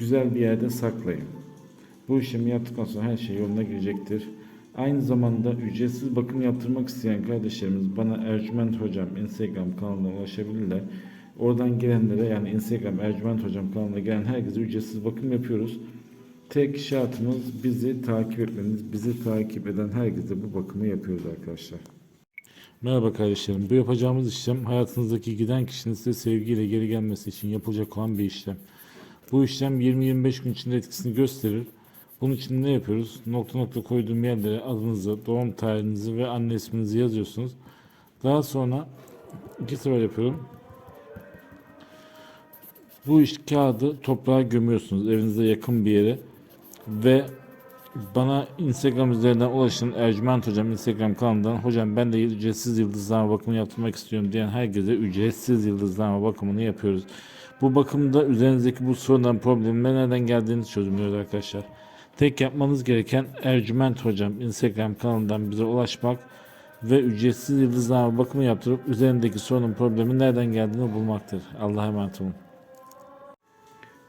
güzel bir yerde saklayın. Bu işlemi yaptıktan sonra her şey yoluna girecektir. Aynı zamanda ücretsiz bakım yaptırmak isteyen kardeşlerimiz bana Ercüment Hocam Instagram kanalına ulaşabilirler. Oradan gelenlere yani Instagram Ercüment Hocam kanalına gelen herkese ücretsiz bakım yapıyoruz. Tek şartımız bizi takip etmeniz. Bizi takip eden herkese bu bakımı yapıyoruz arkadaşlar. Merhaba kardeşlerim. Bu yapacağımız işlem hayatınızdaki giden kişinin size sevgiyle geri gelmesi için yapılacak olan bir işlem. Bu işlem 20-25 gün içinde etkisini gösterir. Bunun için ne yapıyoruz? Nokta nokta koyduğum yerlere adınızı, doğum tarihinizi ve anne isminizi yazıyorsunuz. Daha sonra iki sefer yapıyorum. Bu iş kağıdı toprağa gömüyorsunuz evinize yakın bir yere ve bana Instagram üzerinden ulaşın Ercüment Hocam Instagram kanalından hocam ben de ücretsiz yıldızlama bakımı yaptırmak istiyorum diyen herkese ücretsiz yıldızlama bakımını yapıyoruz. Bu bakımda üzerinizdeki bu sorunların problemin nereden geldiğini çözümlüyoruz arkadaşlar. Tek yapmanız gereken Ercüment Hocam Instagram kanalından bize ulaşmak ve ücretsiz yıldızlama bakımı yaptırıp üzerindeki sorunun problemin nereden geldiğini bulmaktır. Allah'a emanet olun.